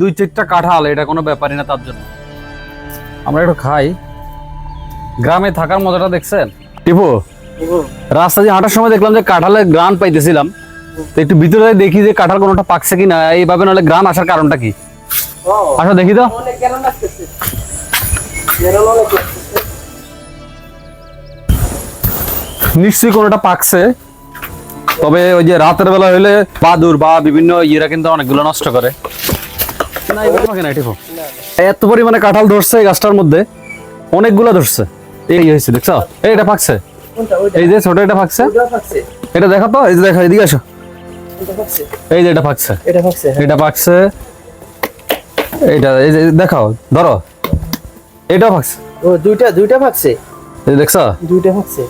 দুই চারটা কাঁঠাল এটা কোনো ব্যাপারই না তার জন্য। আমরা একটু খাই। গ্রামে থাকার মজাটা দেখছেন? টিপু রাস্তা দিয়ে হাঁটার সময় দেখলাম যে কাঁঠালের গ্রান পাইতেছিলাম। তো একটু ভিতরে দেখি যে কাঁঠাল কোনোটা পাকছে কিনা এইভাবে নাহলে গ্রান আসার কারণটা কি? আসো দেখি তো। গেরম গেরম নিশ্চয়ই কোনোটা পাকছে। তবে ওই যে রাতের বেলা হইলে বাদুর বা বিভিন্ন ইয়েরা কিন্তু অনেকগুলো নষ্ট করে না এগুলো পাকে না টিপু এত পরিমাণে কাঁঠাল ধরছে গাছটার মধ্যে। অনেকগুলো ধরছে। এই হয়েছে দেখছ? এই এটা পাকছে এই যে ছোট এটা পাকছে এটা দেখো তো এই যে দেখো এদিকে আসো। এই যে এটা পাকছে এটা ফাকছে হ্যাঁ। এটা পাকছে এইটা এই যে দেখাও ধরো। এটাও পাকছে ও দুইটা দুইটা ফাকছে। এই দেখছ? দুইটা ফাকছে।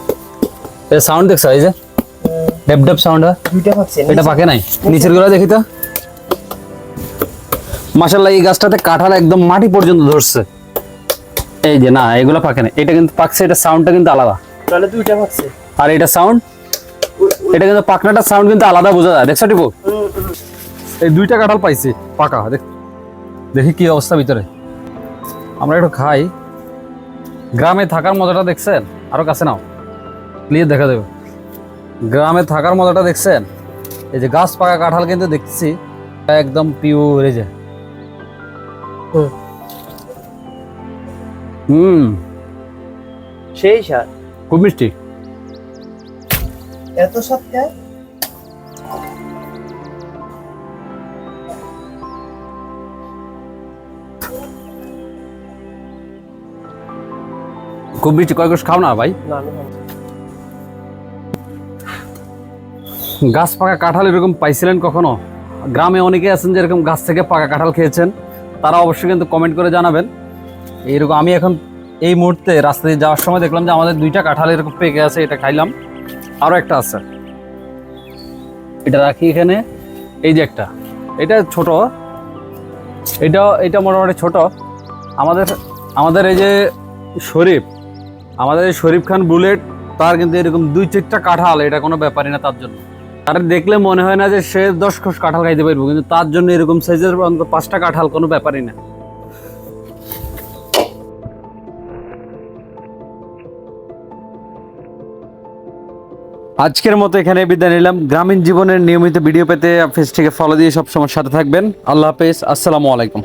এই সাউন্ড দেখছ এই যে? ডেপ ডেপ সাউন্ড দুইটা এটা পাকে নাই। নিচেরগুলো দেখি তো। মাশাল্লাহ এই গাছটাতে কাঁঠাল একদম মাটি পর্যন্ত ধরছে। এই যে না এগুলো পাকে না। এটা কিন্তু পাকছে এটা সাউন্ডটা কিন্তু আলাদা। তাহলে দুইটা ফাকছে আর এটা সাউন্ড এটা কিন্তু পাকনাটা সাউন্ড কিন্তু আলাদা বোঝা যায়। দেখছ টিপু? এই দুইটা কাঁঠাল পাইছি পাকা। দেখ দেখি কি অবস্থা ভিতরে। আমরা একটু খাই। গ্রামে থাকার মজাটা দেখছেন? আরও কাছে নাও। প্লিজ দেখা দেবে। গ্রামে থাকার মজাটা দেখছেন? এই যে গাছ পাকা কাঁঠাল কিন্তু দেখছি একদম পিওর এই যে। হুম। সেই স্বাদ। খুব মিষ্টি। এত স্বাদ খায় খুব মিষ্টি। কয়েক খাও না ভাই। গাছ পাকা কাঁঠাল এরকম পাইছিলেন কখনো? গ্রামে অনেকে আছেন যে এরকম গাছ থেকে পাকা কাঁঠাল খেয়েছেন। তারা অবশ্যই কিন্তু কমেন্ট করে জানাবেন। এইরকম আমি এখন এই মুহূর্তে রাস্তা দিয়ে যাওয়ার সময় দেখলাম যে আমাদের দুইটা কাঁঠাল এরকম পেকে আছে, এটা খাইলাম। আরও একটা আছে। এটা রাখি এখানে। এই যে একটা। এটা ছোট। এটা এটা মোটামুটি ছোট। আমাদের আমাদের এই যে শরীফ, আমাদের এই শরীফ খান বুলেট, তার কিন্তু এরকম দুই চারটা কাঁঠাল, এটা কোনো ব্যাপারই না তার জন্য। তার দেখলে মনে হয় না যে সে দশ খোস কাঁঠাল খাইতে পারব, কিন্তু তার জন্য এরকম সাইজের অন্তত পাঁচটা কাঁঠাল কোনো ব্যাপারই না। আজকের মতো এখানে বিদায় নিলাম। গ্রামীণ জীবনের নিয়মিত ভিডিও পেতে পেজটিকে ফলো দিয়ে সব সময় সাথে থাকবেন। আল্লাহ হাফেজ। আসসালামু আলাইকুম।